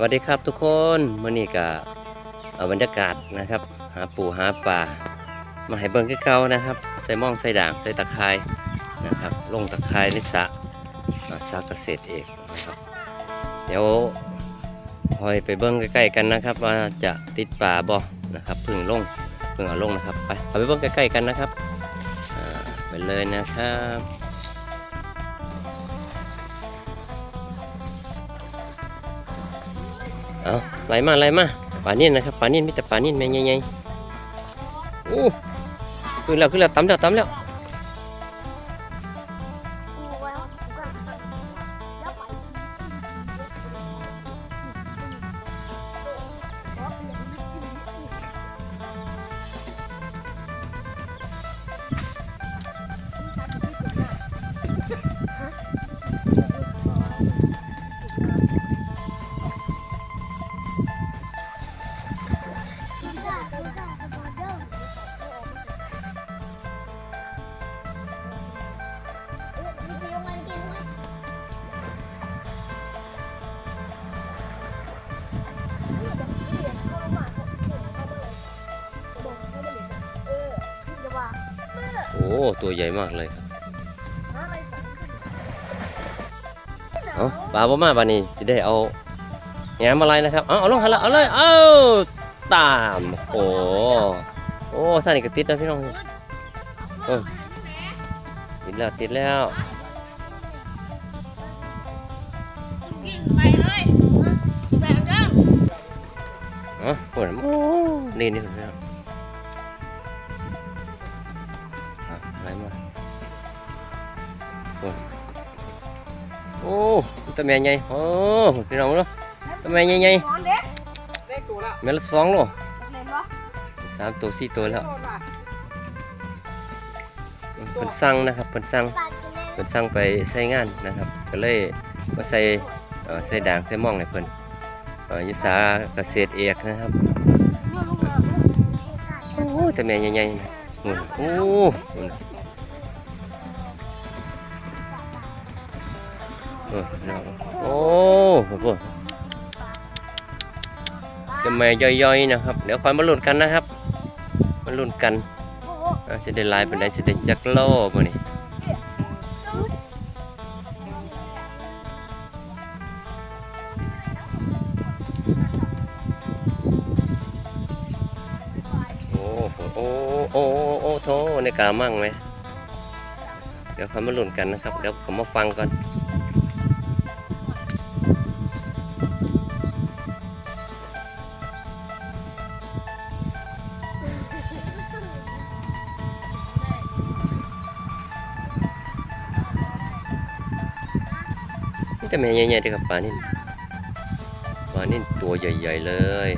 วัสดีครับทุกคนมื่อนี้ก็เอาบรรยากาศนะครับ หาปูหาปลามาให้เบิ่งเก่านะครับ ใส่หมองใส่ด่างใส่ตะไคร้นะครับ ลงตะไคร้ในสระอ่าสระเกษตรเอกนะครับเดี๋ยวคอยไปเบิ่งใกล้ๆกันนะครับ ว่าจะติดปลาบ่นะครับพึ่งลงพึ่งเอาลงนะครับไปเอาไปเบิ่งใกล้ๆกันนะครับไปเลยนะครับ ไหลมาไหลมาปลานิ่นนะครับปลานิ่นมีแต่ปลานิ่นแม่ใหญ่ๆอู้ขึ้นแล้วขึ้นแล้วตำแล้วตำแล้ว ตัวใหญ่มากเลยครับเอาปลาบ่มาปลานี้จะได้เอาแหงมอะไรนะครับ เอาเอาลงหันละเอาเลยเอาตามโอ้โอ้ท่านนี่ก็ติดนะพี่น้องเออติดแล้วติดแล้วไปเลยไปเด้ออ๋อโอ้ยโตะแม่ใหญ่โอ้พี่น้องเนาะตะแม่ใหญ่นอนเด็กเลขตัวละๆแม่ละสองโลเห็นปะสามตัวสี่ตัวแล้วโทษว่ะเพิ่นสั่งนะครับเพิ่นสั่งเพิ่นสั่งไปใช้งานนะครับ ก็เลยมาใส่เอ่อใส่ด่างใส่หม่องให้เพิ่นเอ่อยุสาเกษตรเอกนะครับโอ้แต่แม่ใหญ่ๆนู่นโอ้นู่น แม่ย่อยๆนะครับ เดี๋ยวคอยมาลุ้นกันนะครับ มาลุ้นกันอ่าสิได้หลายเป็นได้สิได้จักโลมื้อนี้โอ้โหโอ้โอ้โอ้โถในกามั่งไหม เดี๋ยวคอยมาลุ้นกันนะครับ เดี๋ยวผมมาฟังก่อน จะแม่ใหญ่ๆด้วยครับปลานิ่นปลานิ่นตัวใหญ่ ๆ เลย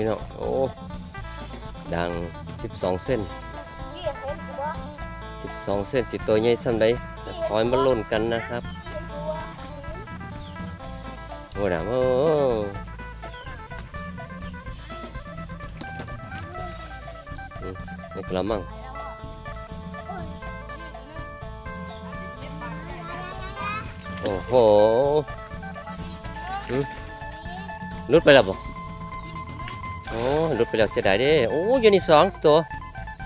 พี่น้องโอ้ดัง 12 เส้น 12 เส้นสิตัวใหญ่ซ้ำใดแต่คอยมาลุ้นกันนะครับโอ้ดามโอ้อืมในกระมังโอ้โหอืมลุดไปแล้วบ่ โอ้ลุดไปแล้วเสียดายเด้โอ้อยูนี่สองตัว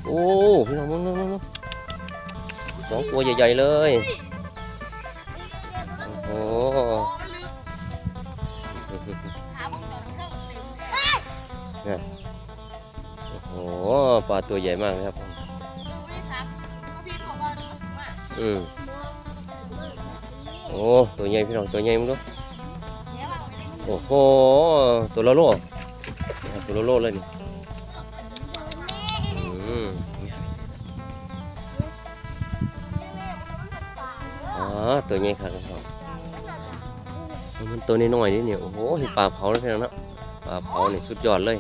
โอ้พี่น้องมึงมึงมึงสองตัวใหญ่ๆเลย โอ้โหโอ้โหปลาตัวใหญ่มากเลยครับอืมโอ้ ตัวใหญ่พี่น้องตัวใหญ่มึงดูโอ้โห ตัวละโล นะครับตัวลโลเลยนี่อืมอ๋อตัวใหญ่ครับครับมันตัวน้อยๆนี่เนี่ยโอ้โหเห็นปลาเผาแล้วพี่น้องนะปลาเผานี่สุดยอดเลย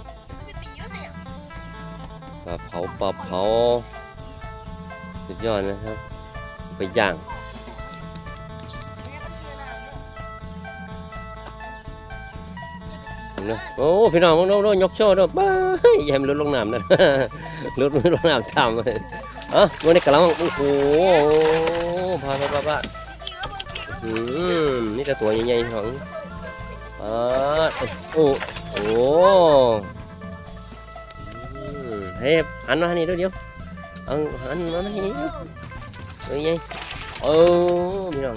ปลาเผาปลาเผาสุดยอดนะครับ ไปย่าง เนไหมโอ้พี่น้องโน้โน้ยกโชว์ด้วยบ้าอย่าให้มันลดลงน้ำนะลดลงน้ำทำเลยอะวันนี้กระมังโอ้โหพาพาพาพาอืมนี่แต่ตัวใหญ่ๆของอ่าโอ้โอ้อืมเฮ้ยหันมาทางนี้ด้วยเดียวเอาหันมาทางนี้เดียวตัวใหญ่โอ้พี่น้อง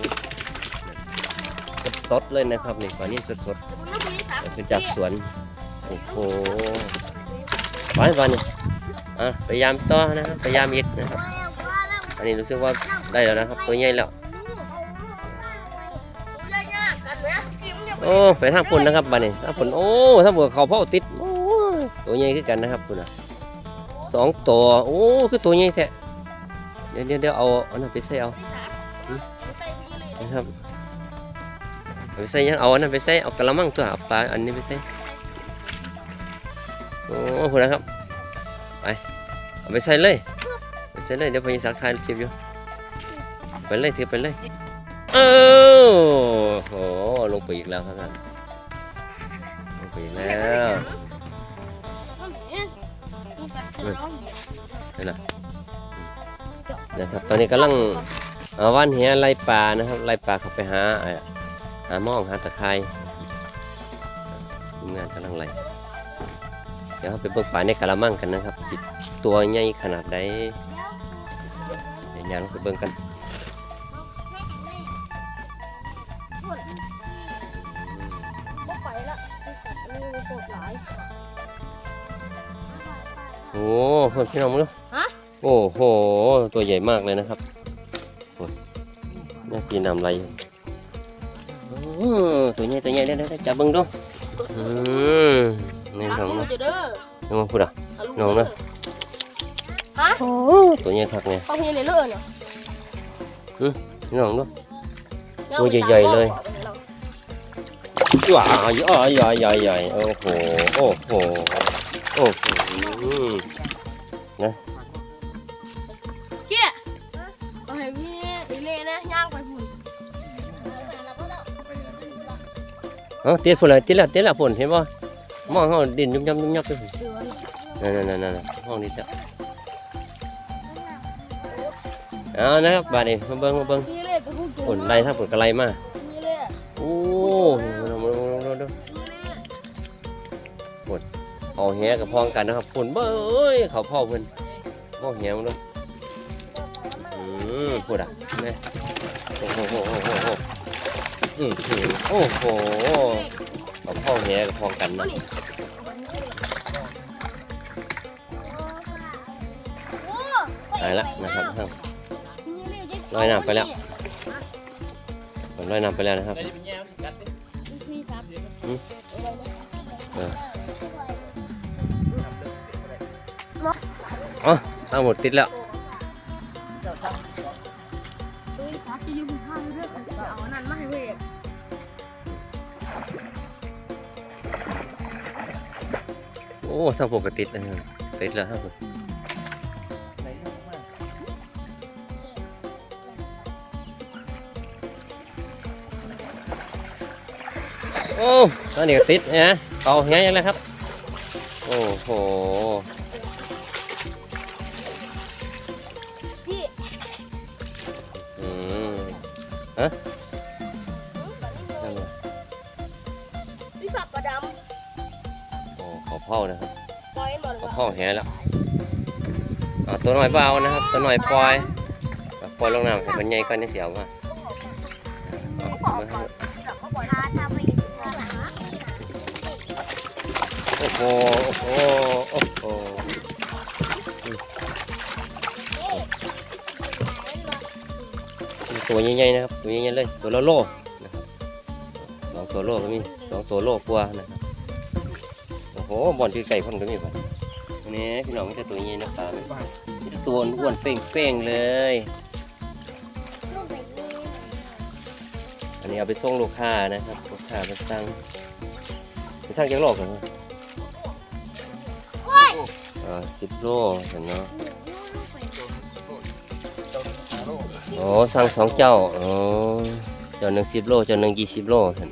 สดๆเลยนะครับนี่ปลานี้สดๆ เป็นจากสวน โอ้โหไปไปนี่อะพยายามต่อนะครับพยายามอีกนะครับ อันนี้รู้สึกว่าได้แล้วนะครับ ตัวใหญ่แล้ว โอ้ไปทางปุ่นนะครับบ้านนี้ทางปุ่นโอ้ทางปุ่นเขาเผาติดโอ้ยตัวใหญ่คือกันนะครับคุณอะสองตัวโอ้คือตัวใหญ่แท้เดี๋ยวเดี๋ยวเดี๋ยวเอาเอานั่นไปใส่เอานะครับเอา ไปใส่ยังเอาอันนั้นไปใส่เอากระมังตัวเอาปลาอันนี้ไปใส่โอ้โหนะครับไปเอาไปใส่เลยไปใส่เลยเดี๋ยวพยิสักทายชิมอยู่ไปเลยถือไปเลยเออโอ้โหลงไปอีกแล้วครับท่านลงไปอีกแล้วนะนะครับตอนนี้กำลังเอาว่านเหียไล่ปลานะครับไล่ปลาเข้าไปหาเอ่อ หาหมองหาตะไคร้ทีมงานกำลังไล่เดี๋ยวเราไปเบิ่งปลาในกะละมังกันนะครับสิตัวใหญ่ขนาดใดเดี๋ยวยังไปเบิ่งกันโอ้โหพี่น้องมึงดูฮะโอ้โห ตัวใหญ่มากเลยนะครับนี่กินน้ำไร โอ้ตัวใหญ่ตัวใหญ่ได้ได้จับเบิ่งดูอืมนี่น้องนะน้องพูดอะน้องนะฮะโอ้ตั เอาติดพุ่นเลยติดแล้วติดแล้วพุ่นเห็นป่ะมองเขาดินยุ่มยำยุ่มยับไปพุ่นนั่นนั่นนั่นนั่นห้องนี้จ้ะเอานะครับบาดนี้มาเบิ้งมาเบิ้งพี่เล่กับผู้กินไล่ถ้าผลกระไรมาพี่เล่โอ้มาดูดูดูพี่เล่เอาแหกับพองกันนะครับผลเบ้ยเขาพ่อเพิ่นพ่อแหมันดูอืมพูดอะนี่โอ้โหโอ้โหโอ้โห อืมโอ้โหเขาพ่อแหกับพ้องกันนะตายละนะครับลอยน้ำไปแล้วผมลอยน้ำไปแล้วนะครับอ๋อทั้งหมดติดแล้ว โอ้ทั้งปกติดนะครับติดแล้วทั้งหมดโอ้ตอนนี้ก็ติดนะเอาเงี้ยยังไงครับ โอ้โห พี่ อืมฮะ โอ้ขอเผานะครับำปล่อยหมดขอว่าเผาแหแล้วเอาตัวหน่อยเบานะครับ ตัวหน่อยปล่อยปล่อยลงน้ำให้มันใหญ่ก่อนนี่เสียวมาเอามาให้โอ้โหโอ้โหโอ้โหอืมมีตัวใหญ่ๆนะครับตัวใหญ่ๆเลยตัวละโลนะครับสองตัวโลก็มีสองตัวโลกว่านะครับ โอ้โหบอลที่ไก่พ่นก็มีป่ะอันนี้พี่น้องมีแต่ตัวใหญ่นะปลามีแต่ตัวอ้วนๆเป้งๆเลย อันนี้เอาไปส่งลูกค้านะครับลูกค้าไปสั่งไปสั่งจากโลกเหรอเออ่าสิบโลเห็นเนาะโอ้สั่งสองเจ้าโอ้เจ้าหนึ่งสิบโลเจ้าหนึ่งยี่สิบโลเห็น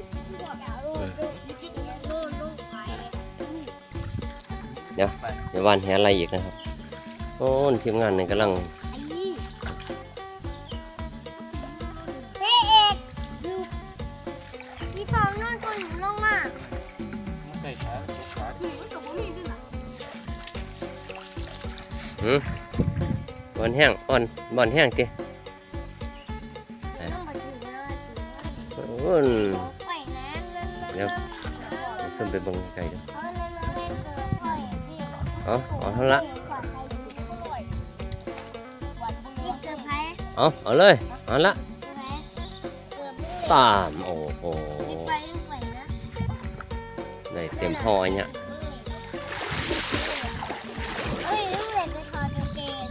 วเดี๋ยววานแหอะไรอีกนะครับ โอ้นทีมงานนี่กำลังเฮ้เอกดูพี่ทองนอนคนหนูลงมาหืมบอลแห้งอ่อนบอลแห้งติต้องมาถึงเลยโอ้นไปนะเล่นเดี๋ยวซุ่มไปเบิ่งไกลๆเด้อเขาเล่นเล่นเกิดพ่ออย่างที่ เอาเอาเท่าละนี่เกิดไพ่เอาเอาเลย เอาละเกิดไพ่เกิดตามโอ้โหนี่ไปลูกไปนะได้เต็มห่ออันเนี่ยเฮ้ยลูกเด็กจะถอดกางเกง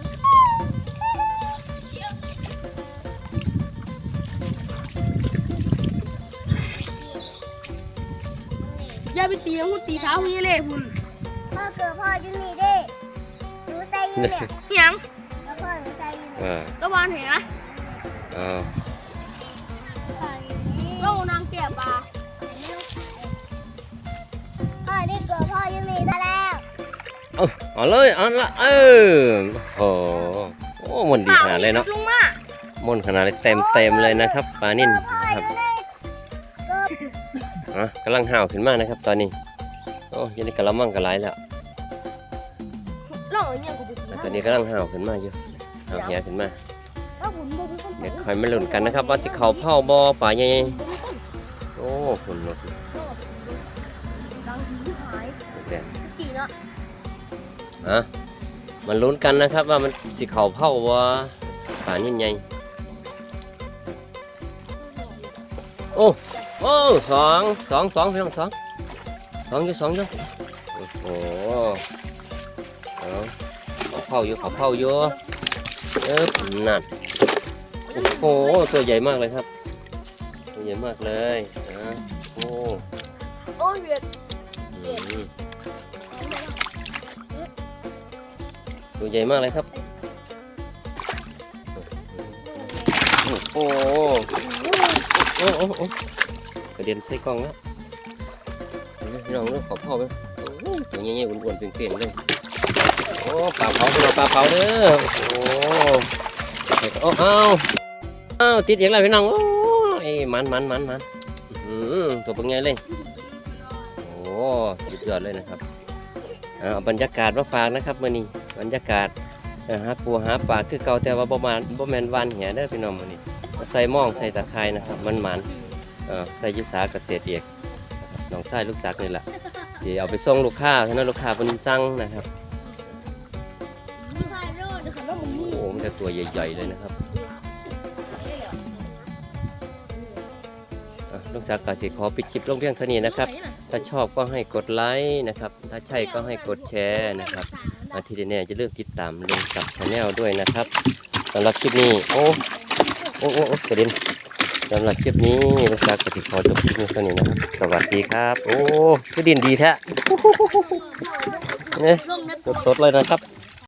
อย่าไปตีนะคุณตีเท้าคุณยี่เล่คุณพ่ อเกิดพ่ออยู่นี่ดิหนูใจอยู่เนี่ยเฮียงแล้วพ่อหนูใจอยู่เนี่ยอระวานเห็นนะเอาพ่ออยู่นี่เรานางแก่ปลาพ่อนี่เกิดพ่ออยู่นี่ได้แล้วเอาเอาเลยเอาละเออโอ้โหโอ้มันดีขนาดเลยเนาะลงมามันขนาดเลยเต็มเต็มเลยนะครับปลานิ่นเกิดพ่อครับอะกำลังห่าวขึ้นมากนะครับ ตอนนี้ โอ้ยันนี้กระมังกระไรแล้ว นนี้กำลังห่าวขึ้นมาอยู่ห่าวแหขึ้นมาถ้าผมบอกคุณเดี๋ยวคอยมาลุ้นกันนะครับว่าสิเขาเผาบอป่าใหญ่ๆโอ้คุณนกดังที่หายเดี๋ยวตีเนาะอะมันลุ้นกันนะครับว่ามันสิเขาเผาบ่ป่านิ่นใหญ่โอ้โอ้สองสองสองพี่น้องสองสองอยู่สองอยู่โอ้โหเอา เขาเผาอยู่เขาเผาอยู่เออนั่นโอ้โหตัวใหญ่มากเลยครับตัวใหญ่มากเลยนะโอ้โอ้ยเวียดอืมตัวใหญ่มากเลยครับ โอ้โหโอ้โอ้โอ้กระเด็นใส่กล้องแล้วพี่น้องเรื่องขอพ่อไหมโอ้ยตัวใหญ่ๆอ้วนๆเปลี่ยนๆเลย โอ้ปลาเผาพี่น้องปลาเผาเด้อโอ้โอ้เอาเอาติดอีกแล้วพี่น้องโอ้ยมันมันมันมันอื้อหือตัวเป็นไงเลยโอ้สุดยอดเลยนะครับอ่าเอาบรรยากาศมาฝากนะครับมื่อนี้บรรยากาศเอ่อหาปูหาปลาคือเก่าแต่ว่าประมาณประมาณวันเหียเด้อพี่น้องมื่อนี้ใส่หม่องใส่ตะไคร้นะครับมันมันอ่อใส่ยุสาเกษตรเอกน้องชายลูกศักนี่แหละสิเอาไปส่งลูกค้าท่านั้นลูกค้าเป็นสั่งนะครับ ตัวใหญ่ ๆ เลยนะครับอะลูกศักดิ์ก็สิขอปิดคลิปลงเพียงเท่านี้นะครับ ถ้าชอบก็ให้กดไลค์นะครับ ถ้าใช่ก็ให้กดแชร์นะครับอาทีแน่ๆจะเลือกติดตามลงกับชาแนลด้วยนะครับสำหรับคลิปนี้ โอ้โอ้โอ้โอ้กระเด็นสำหรับคลิปนี้ลูกศักดิ์ก็สิขอจบคลิปนี้เท่านี้นะครับ สวัสดีครับ โอ้ก็ดินดีแท้เนี่ยลงในสดๆเลยนะครับ